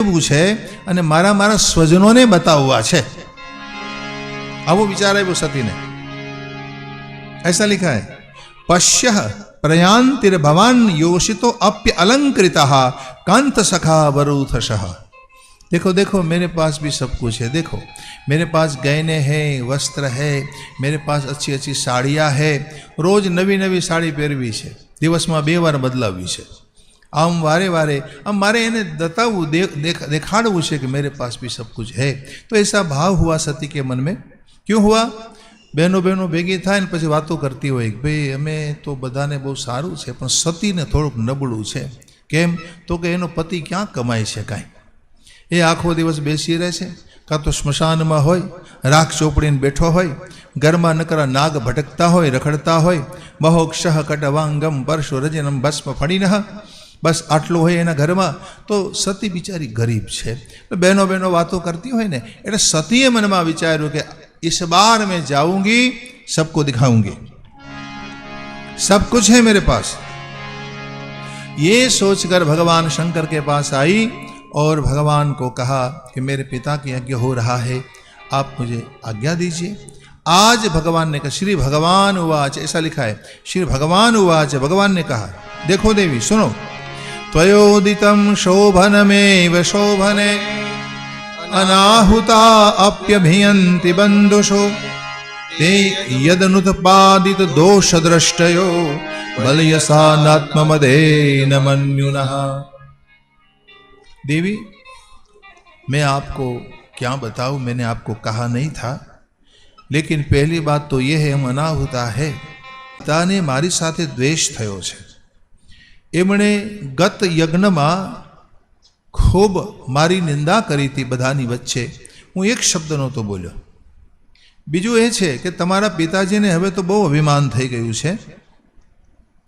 એવું છે અને મારા મારા સ્વજનોને બતાવવા છે આવો વિચાર આવ્યો સતીને ऐसा लिखा है पश्य प्रयांतिर भवान योषितो अप्य अलंकृता कांत सखा वरूथश देखो देखो मेरे पास भी सब कुछ है देखो मेरे पास गहने हैं वस्त्र है मेरे पास अच्छी अच्छी साड़ियाँ है રોજ નવી નવી સાડી પહેરવી છે દિવસમાં બે વાર બદલાવવી છે આમ વારે વારે આમ મારે એને બતાવવું દે- દેખ- દેખાડવું છે કે मेरे पास भी सब कुछ है तो ऐसा भाव हुआ सती के मन में क्यों हुआ બહેનો બહેનો ભેગી થાય ને પછી વાતો કરતી હોય કે ભાઈ અમે તો બધાને બહુ સારું છે પણ સતીને થોડુંક નબળું છે કેમ તો કે એનો પતિ ક્યાં કમાય છે કાંઈ એ આખો દિવસ બેસી રહે છે કાં તો સ્મશાનમાં હોય રાખ ચોપડીને બેઠો હોય ઘરમાં નકરા નાગ ભટકતા હોય રખડતા હોય મહોક્ષ કટવાંગમ પરશુ રજનમ ભસ્મ ફણીનઃ બસ આટલું હોય એના ઘરમાં તો સતી બિચારી ગરીબ છે એટલે બહેનો બહેનો વાતો કરતી હોય ને એટલે સતીએ મનમાં વિચાર્યું કે इस बार मैं जाऊंगी सबको दिखाऊंगी सब कुछ है मेरे पास ये सोचकर भगवान शंकर के पास आई और भगवान को कहा कि मेरे पिता की यज्ञ हो रहा है आप मुझे आज्ञा दीजिए आज भगवान ने कहा श्री भगवान उवाच ऐसा लिखा है श्री भगवान उवाच भगवान ने कहा देखो देवी सुनो त्वयोदितम शोभनमेव शोभने अनाहुता अप्यभियन्ति बन्धुषु ते यदनुत्पादित दोषद्रष्टयो बलयसानात्ममदेन मन्युनः देवी मैं आपको क्या बताऊं मैंने आपको कहा नहीं था लेकिन पहली बात तो यह है हम अनाहुता है પિતાને મારી સાથે દ્વેષ થયો છે એમણે ગત યજ્ઞમાં ખૂબ મારી નિંદા કરી હતી બધાની વચ્ચે. હું એક શબ્દ નહોતો બોલ્યો. બીજું એ છે કે તમારા પિતાજીને હવે તો બહુ અભિમાન થઈ ગયું છે.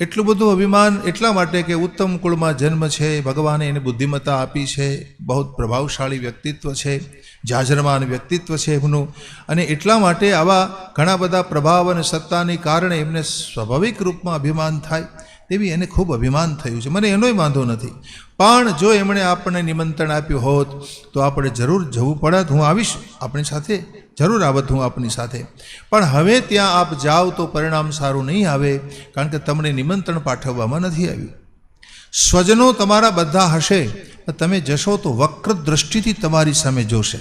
એટલું બધું અભિમાન એટલા માટે કે ઉત્તમ કુળમાં જન્મ છે, ભગવાને એને બુદ્ધિમત્તા આપી છે બહુ પ્રભાવશાળી વ્યક્તિત્વ છે, જાજરમાન વ્યક્તિત્વ છે એમનું. અને એટલા માટે આવા ઘણા બધા પ્રભાવ અને સત્તાને કારણે એમને સ્વાભાવિક રૂપમાં અભિમાન થાય. તેવી એને ખૂબ અભિમાન થયું છે. મને એનોય વાંધો નથી. પણ જો એમણે આપણને નિમંત્રણ આપ્યું હોત, તો આપણે જરૂર જવું પડત. હું આવીશ આપણી સાથે. જરૂર આવત હું આપની સાથે. પણ હવે ત્યાં આપ જાઓ તો પરિણામ સારું નહીં આવે, કારણ કે તમને નિમંત્રણ પાઠવવામાં નથી આવ્યું. સ્વજનો તમારા બધા હશે તમે જશો તો વક્ર દ્રષ્ટિથી તમારી સામે જોશે.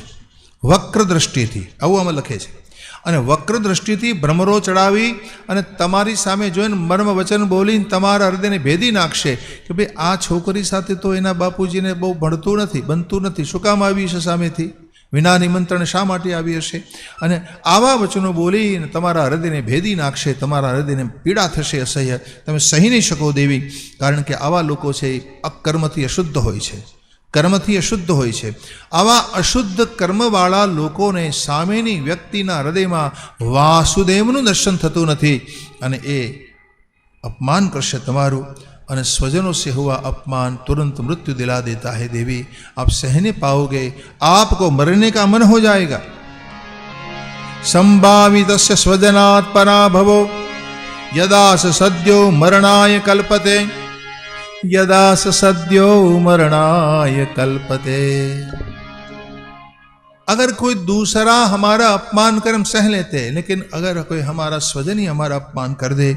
વક્ર દ્રષ્ટિથી. આવું આમાં લખે છે. અને વક્ર દ્રષ્ટિથી ભ્રમરો ચડાવી અને તમારી સામે જોઈને મર્મ વચન બોલીને તમારા હૃદયને ભેદી નાખશે કે ભાઈ, આ છોકરી સાથે તો એના બાપુજીને બહુ ભણતું નથી, બનતું નથી. શું કામ આવી છે સામેથી? વિના નિમંત્રણ શા માટે આવી હશે? અને આવા વચનો બોલીને તમારા હૃદયને ભેદી નાખશે, તમારા હૃદયને પીડા થશે અસહ્ય. તમે સહી નહીં શકો દેવી, કારણ કે આવા લોકો છે એ અકર્મથી અશુદ્ધ હોય છે. કર્મથી અશુદ્ધ હોય છે. આવા અશુદ્ધ કર્મવાળા લોકોને સામેની વ્યક્તિના હૃદયમાં વાસુદેવનું દર્શન થતું નથી અને એ અપમાન કરશે તમારું અને સ્વજનો से हुआ अपमान तुरंत मृत्यु दिला देता है देवी आप सहने पाओगे आपको मरने का मन हो जाएगा संभावित स्वजनात् पराभवो यदा सद्यो मरणाय કલ્પતે. यदा स सद्यो मरणाय कल्पते अगर कोई दूसरा हमारा अपमान कर हम सह लेते हैं लेकिन अगर कोई हमारा स्वजन ही हमारा अपमान कर दे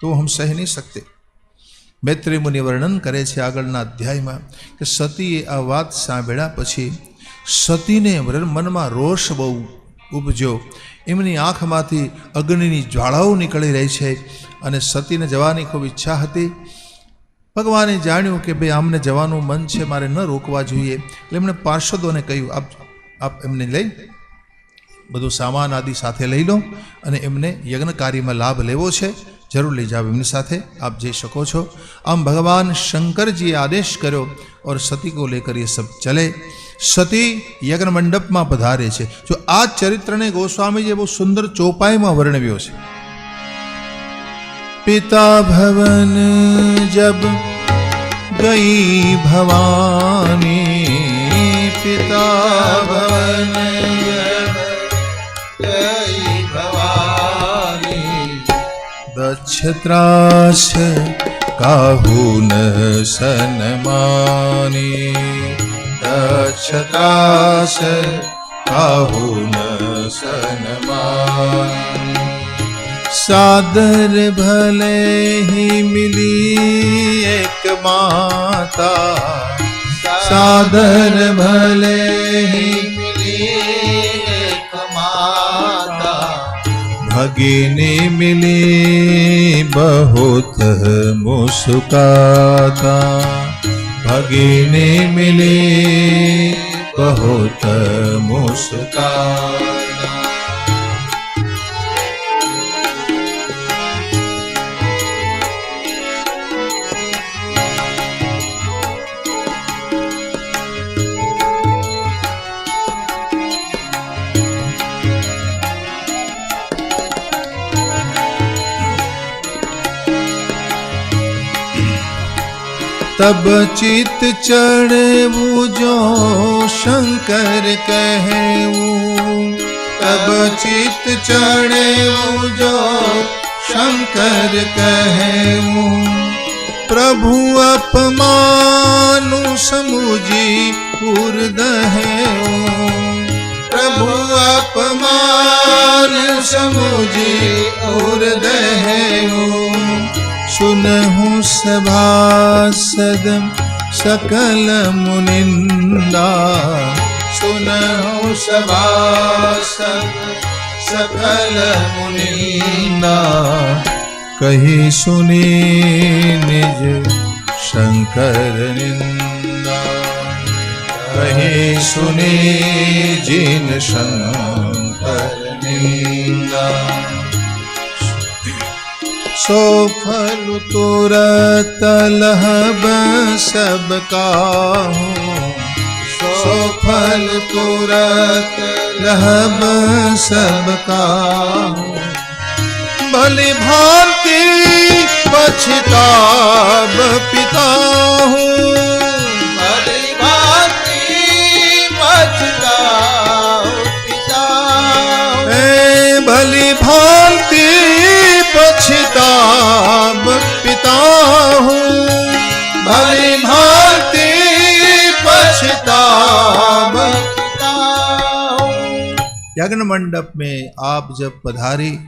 તો હમ સહી નહીં શકતે મૈત્રી મુનિ વર્ણન કરે છે આગળના અધ્યાયમાં કે સતીએ આ વાત સાંભળ્યા પછી સતીને મનમાં રોષ બહુ ઉપજ્યો એમની આંખમાંથી અગ્નિની જ્વાળાઓ નીકળી રહી છે અને સતીને જવાની ખૂબ ઈચ્છા હતી ભગવાને જાણ્યું કે ભાઈ આમને જવાનું મન છે, મારે ન રોકવા જોઈએ. એટલે એમણે પાર્ષદોને કહ્યું, આપ આપ એમને લઈ બધું સામાન આદિ સાથે લઈ લો અને એમને યજ્ઞ કાર્યમાં લાભ લેવો છે. જરૂર લઈ જાઓ એમની સાથે. આપ જઈ શકો છો. આમ ભગવાન શંકરજીએ આદેશ કર્યો ઓર સતી કો લેકર એ સબ ચલે. સતી યજ્ઞ મંડપમાં પધારે છે. જો આ ચરિત્રને ગોસ્વામીજીએ બહુ સુંદર ચોપાઈમાં વર્ણવ્યો છે. પિતા ભવન જબ गई भवानी पिता भवन गई भवानी दक्षत्रास काहून सनमानी दक्षत्रास काहून सनमानी सादर भले ही मिली एक माता सादर भले ही मिली एक माता भगिनी मिली बहुत मुस्काता भगिनी मिली बहुत मुस्काता तब चित चढ़े जो शंकर कहूँ। तब चित चढ़े जो शंकर कहूँ। प्रभु अपमानु समुझी उर्दहेऊ प्रभु अपमान समुझी उर्दहेऊ सुनहु सभासद सकल मुनिंदा सुनहु सभासद सकल मुनिंदा कही सुनी निज शंकर निंदा कही सुनी जिन शंकर निंदा सो फल तुरत लहब सब काहूँ सो फल तुरत लहब सब काहूँ भली भांति पछताब पिता हूँ लग्न मंडप में आप जब पधारी,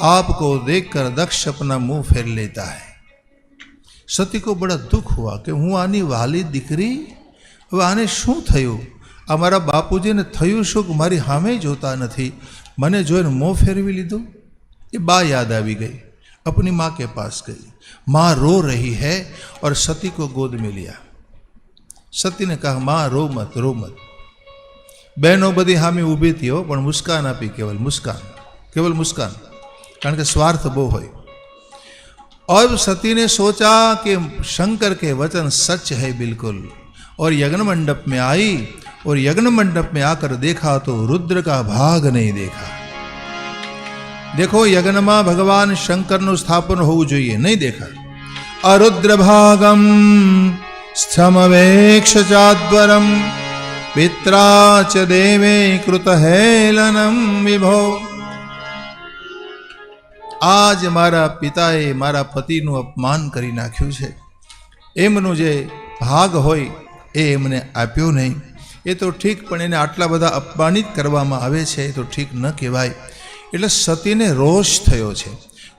आपको देखकर दक्ष अपना मुँह फेर लेता है। सती को बड़ा दुख हुआ कि हूँ आनी वाली दिख रही आने शू थ अमरा बापू जी ने थू सुख मारी हामे जोता नहीं मैंने जो मोह फेरवी लीधो। ये बा याद आ गई। अपनी माँ के पास गई। माँ रो रही है और सती को गोद में लिया। सती ने कहा, माँ, रो मत रो मत। बहनों बदी हामी ऊबी थी पर मुस्कान आपी केवल मुस्कान केवल मुस्कान कारण के स्वार्थ बहु हो अब सती ने सोचा कि शंकर के वचन सच है बिल्कुल और यज्ञ मंडप में आई और यज्ञ मंडप में आकर देखा तो रुद्र का भाग नहीं देखा देखो यज्ञ माँ भगवान शंकर नु स्थापन हो जुए नहीं देखा अरुद्र भागम समवेक्ष चादरम પિત્રા च દેવે કૃત હેલનમ વિભો આજ મારા પિતાએ મારા પતિનું અપમાન કરી નાખ્યું છે. એમનું જે ભાગ હોય એ એમને આપ્યો નહીં. એ તો ઠીક, પણ એને આટલા બધા અપમાનિત કરવામાં આવે છે, એ તો ઠીક ન કહેવાય. એટલે સતીને રોષ થયો છે.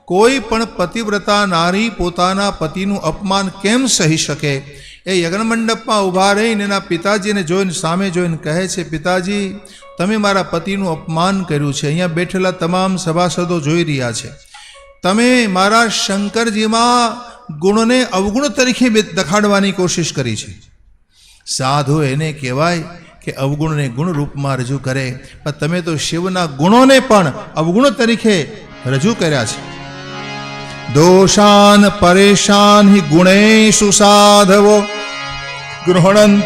કોઈ પણ પતિવ્રતા નારી પોતાના પતિનું અપમાન કેમ સહી શકે? એ યજ્ઞમંડપમાં ઊભા રહીને એના પિતાજીને જોઈને, સામે જોઈને કહે છે, પિતાજી, તમે મારા પતિનું અપમાન કર્યું છે. અહીંયા બેઠેલા તમામ સભાસદો જોઈ રહ્યા છે. તમે મારા શંકરજીમાં ગુણને અવગુણ તરીકે દખાડવાની કોશિશ કરી છે. સાધુ એને કહેવાય કે અવગુણને ગુણ રૂપમાં રજૂ કરે. પણ તમે તો શિવના ગુણોને પણ અવગુણ તરીકે રજૂ કર્યા છે. દોષાન પરેશાન हि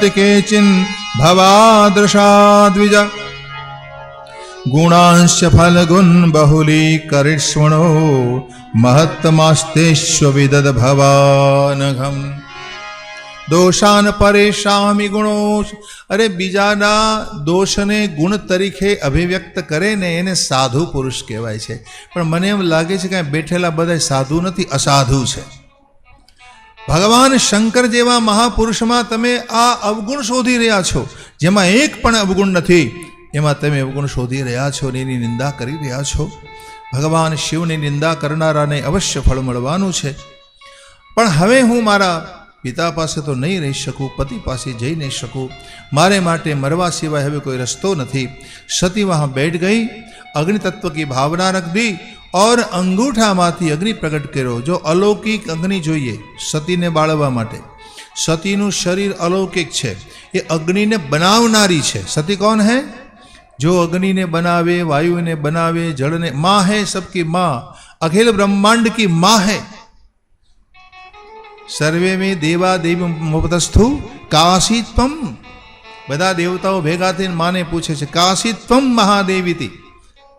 કેચિન ભવાદૃશા દ્વિજા ગુણાંશ ફલગુણ બહુલી કરિષ્વણો મહત્તમાસ્તેશ્વ વિદદ ભવાનઘમ દોષાન પરેશામી ગુણો અરે બીજાના દોષને ગુણ તરીકે અભિવ્યક્ત કરે ને એને સાધુ પુરુષ કહેવાય છે. પણ મને એમ લાગે છે કે બેઠેલા બધા સાધુ નથી, અસાધુ છે. ભગવાન શંકર જેવા મહાપુરુષમાં તમે આ અવગુણ શોધી રહ્યા છો. જેમાં એક પણ અવગુણ નથી. એમાં તમે અવગુણ શોધી રહ્યા છો ને એની નિંદા કરી રહ્યા છો. ભગવાન શિવની નિંદા કરનારાને અવશ્ય ફળ મળવાનું છે. પણ હવે હું મારા પિતા પાસે તો નહીં રહી શકું, પતિ પાસે જઈ નહીં શકું. મારે માટે મરવા સિવાય હવે કોઈ રસ્તો નથી. સતી વહાં બેઠ ગઈ અગ્નિતત્વ કી ભાવના રખ દી ઓર અંગૂઠામાંથી અગ્નિ પ્રગટ કર્યો. જો અલૌકિક અગ્નિ જોઈએ સતીને બાળવા માટે. સતીનું શરીર અલૌકિક છે. એ અગ્નિને બનાવનારી છે. સતી કોણ હે? જો અગ્નિને બનાવે, વાયુને બનાવે, જળને, માં હે સબકી મા. અખિલ બ્રહ્માંડ કી માં હે. સર્વે મેં દેવા દેવી મુપતસ્થુ કાશીત્વમ બધા દેવતાઓ ભેગા થઈને માને પૂછે છે કાશીત્વમ મહાદેવીતી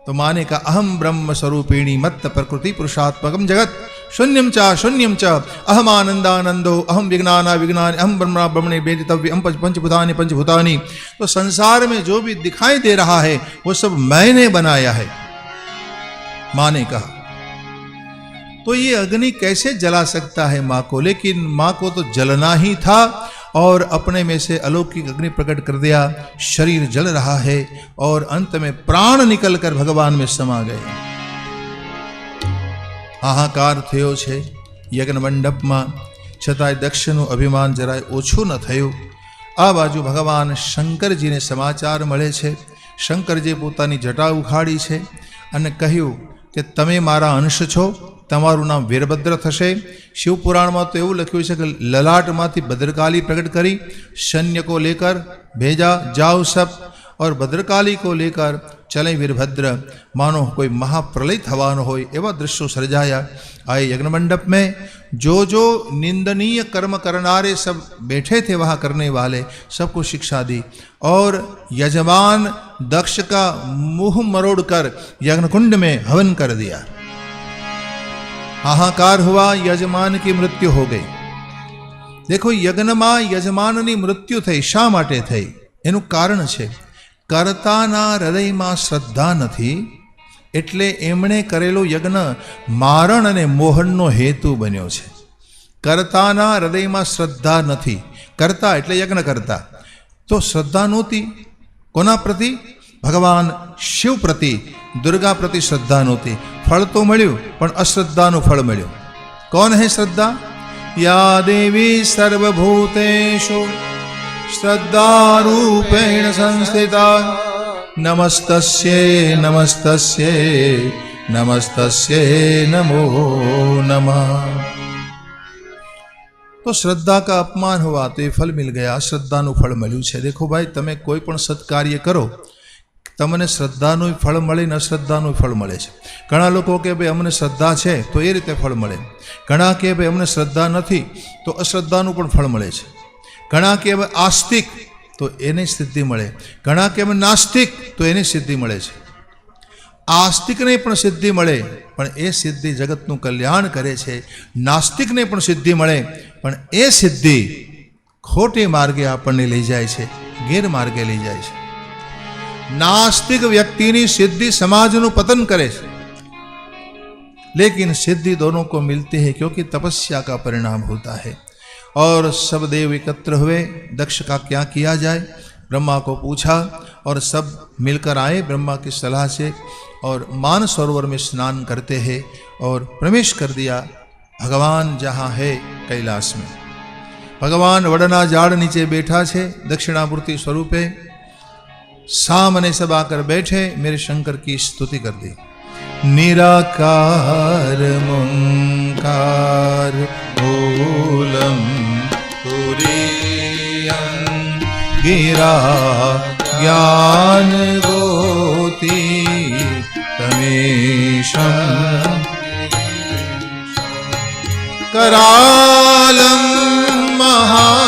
તો માને કા અહમ બ્રહ્મ સ્વરૂપિણી મત્ત પ્રકૃતિ પુરુષાત્મકમ જગત શૂન્યમ ચ શૂન્યમ ચ અહમ આનંદાનંદો અહમ વિજ્ઞાના વિજ્ઞાન अहम ब्रह्मा ब्रह्मणे वेदितव्य हम पंचभूतानि पंचभूतानि तो संसार में जो भी दिखाई दे रहा है वो सब मैंने बनाया है माँ ने कहा तो ये अग्नि कैसे जला सकता है माँ को लेकिन माँ को तो जलना ही था और अपने में से अलौकिक अग्नि प्रकट कर दिया शरीर जल रहा है और अंत में प्राण निकलकर भगवान में समा गए હાહાકાર થયો છે યજ્ઞ મંડપમાં છતાંય દક્ષનું અભિમાન જરાય ઓછું ન થયું આ બાજુ ભગવાન શંકરજીને સમાચાર મળે છે શંકરજી પોતાની જટા ઉખાડી છે અને કહ્યું કે તમે મારા અંશ છો, તમારું નામ વીરભદ્ર થશે. શિવપુરાણમાં તો એવું લખ્યું છે કે લલાટમાંથી ભદ્રકાલી પ્રગટ કરી સૈન્ય કો લેકર, ભેજા જાઓ સબ और भद्रकाली को लेकर चले वीरभद्र मानो कोई महाप्रलय થવાનો હોય એવા દૃશ્યો સર્જાયા आए यज्ञ मंडप में जो जो निंदनीय कर्म करनारे सब बैठे थे वहाँ करने वाले सबको शिक्षा दी और यजमान दक्ष का मुंह मरोड़ कर यज्ञ कुंड में हवन कर दिया हाहाकार हुआ यजमान की मृत्यु हो गई દેખો યજ્ઞમાં યજમાનની મૃત્યુ થઈ શા માટે થઈ એનું કારણ છે કર્તાના હૃદયમાં શ્રદ્ધા નથી, એટલે એમણે કરેલો યજ્ઞ મારણ અને મોહનનો હેતુ બન્યો છે. કરતાના હૃદયમાં શ્રદ્ધા નથી. કરતા એટલે યજ્ઞ કરતા. તો શ્રદ્ધા નહોતી. કોના પ્રતિ? ભગવાન શિવ પ્રતિ. દુર્ગા પ્રતિ શ્રદ્ધા નહોતી. ફળ તો મળ્યું, પણ અશ્રદ્ધાનું ફળ મળ્યું. કોણ હે શ્રદ્ધા? યા દેવી સર્વભૂતેષુ. શ્રદ્ધારૂપેણ સંસ્થિતા નમસ્તસ્યે નમસ્તસ્યે નમસ્તસ્યે નમો નમઃ તો શ્રદ્ધા કા અપમાન હોવા તો એ ફલ મિલ ગયા શ્રદ્ધાનું ફળ મળ્યું છે દેખો ભાઈ તમે કોઈ પણ સત્કાર્ય કરો તમને શ્રદ્ધાનું ફળ મળે ને અશ્રદ્ધાનું ફળ મળે છે ઘણા લોકો કે ભાઈ અમને શ્રદ્ધા છે તો એ રીતે ફળ મળે ઘણા કે ભાઈ અમને શ્રદ્ધા નથી તો અશ્રદ્ધાનું પણ ફળ મળે છે ઘણા કે હવે આસ્તિક તો એને સિદ્ધિ મળે ઘણા કે હવે નાસ્તિક તો એની સિદ્ધિ મળે છે આસ્તિકને પણ સિદ્ધિ મળે પણ એ સિદ્ધિ જગતનું કલ્યાણ કરે છે નાસ્તિકને પણ સિદ્ધિ મળે પણ એ સિદ્ધિ ખોટી માર્ગે આપણને લઈ જાય છે ગેરમાર્ગે લઈ જાય છે नास्तिक व्यक्ति सिद्धि समाज नु पतन करे लेकिन सिद्धि दोनों को मिलती है क्योंकि तपस्या का परिणाम होता है और सब देव एकत्र हुए, दक्ष का क्या किया जाए? ब्रह्मा को पूछा और सब मिलकर आए ब्रह्मा की सलाह से और मान सरोवर में स्नान करते हैं और प्रवेश कर दिया, भगवान जहाँ है कैलाश में। भगवान वडना जाड़ नीचे बैठा छे, दक्षिणामूर्ति स्वरूपे। सामने सब आकर बैठे, मेरे शंकर की स्तुति कर दी। निराकार, मुंकार मूलम तुरीयं गिरा ज्ञान गोती तमेशम् करालं महाकाल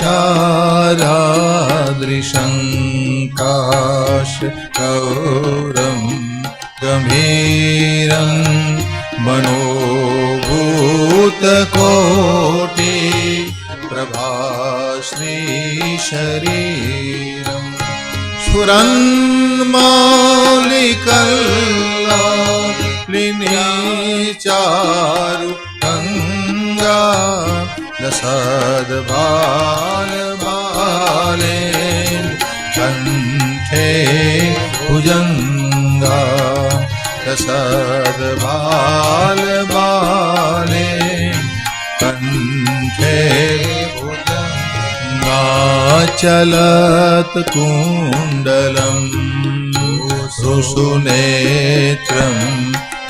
शारादृशङ्काश गौरं गभीरं मनोभूतकोटि प्रभाश्रीशरीरं स्फुरन्मालिकल्लिनी चारु गङ्गा लसद्बालबाले कण्ठे भुजङ्गा लसद्बालबाले कण्ठे चलत् कुण्डलम् सुसुनेत्रं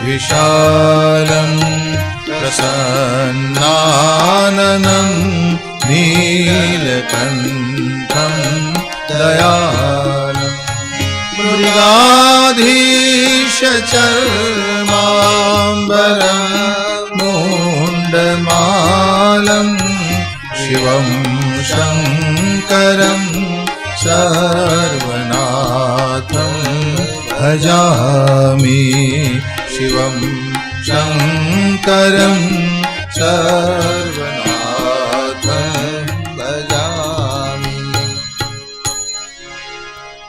विशालं प्रसन्नाननं नीलकण्ठं दयालम् मृगाधीशचर्माम्बरं मुण्डमालं शिवं शङ्करं सर्वनाथं भजामि शिवं शङ्करं सर्वनाथं भजामि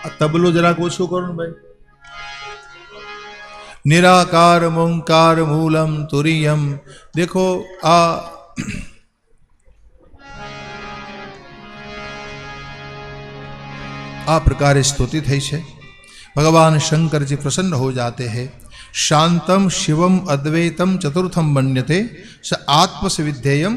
આ તબલો જરાક ઓછું કરો ને ભાઈ નિરાકાર ઓંકાર મૂલમ તુરિયમ દેખો આ આ પ્રકારે સ્તુતિ થઈ છે ભગવાન શંકરજી પ્રસન્ન હો જાતે હૈ શાંતમ શિવમ અદ્વૈતમ ચતુર્થમ મન્યતે સ આત્મસવિધેયમ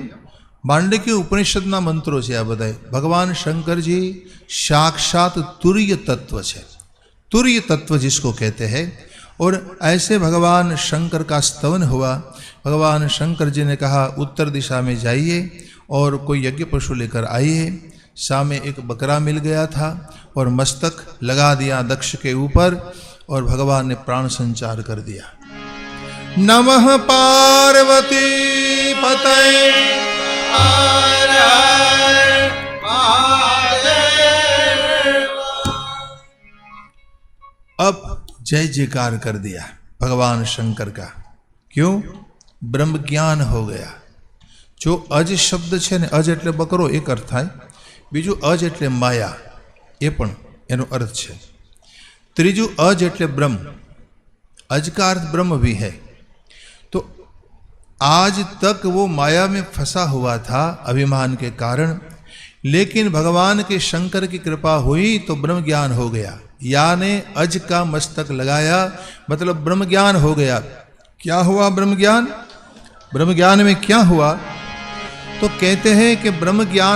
માંડકી ઉપનિષદના મંત્રો છે આ બધા ભગવાન શંકરજી साक्षात तुर्य तत्व છે तुर्य तत्व जिसको कहते हैं और ऐसे भगवान शंकर का स्तवन हुआ भगवान शंकर जी ने कहा उत्तर दिशा में जाइए और कोई यज्ञ पशु लेकर आइए सामने एक बकरा मिल गया था और मस्तक लगा दिया दक्ष के ऊपर और भगवान ने प्राण संचार कर दिया नमः पार्वती पतये હર હર મહાદેવ अब जय जयकार कर दिया भगवान शंकर का क्यों ब्रह्म ज्ञान हो गया જો અજ શબ્દ છે ને અજ એટલે બકરો એક અર્થ થાય બીજું અજ એટલે માયા એ પણ એનો અર્થ છે ત્રીજું અજ એટલે બ્રહ્મ अज का अर्थ ब्रह्म भी है तो आज तक वो माया में फंसा हुआ था अभिमान के कारण लेकिन भगवान के शंकर की कृपा हुई तो ब्रह्म ज्ञान हो गया या ने अज का मस्तक लगाया मतलब ब्रह्म ज्ञान हो गया क्या हुआ ब्रह्म ज्ञान ब्रह्म ज्ञान में क्या हुआ तो कहते हैं कि ब्रह्म ज्ञान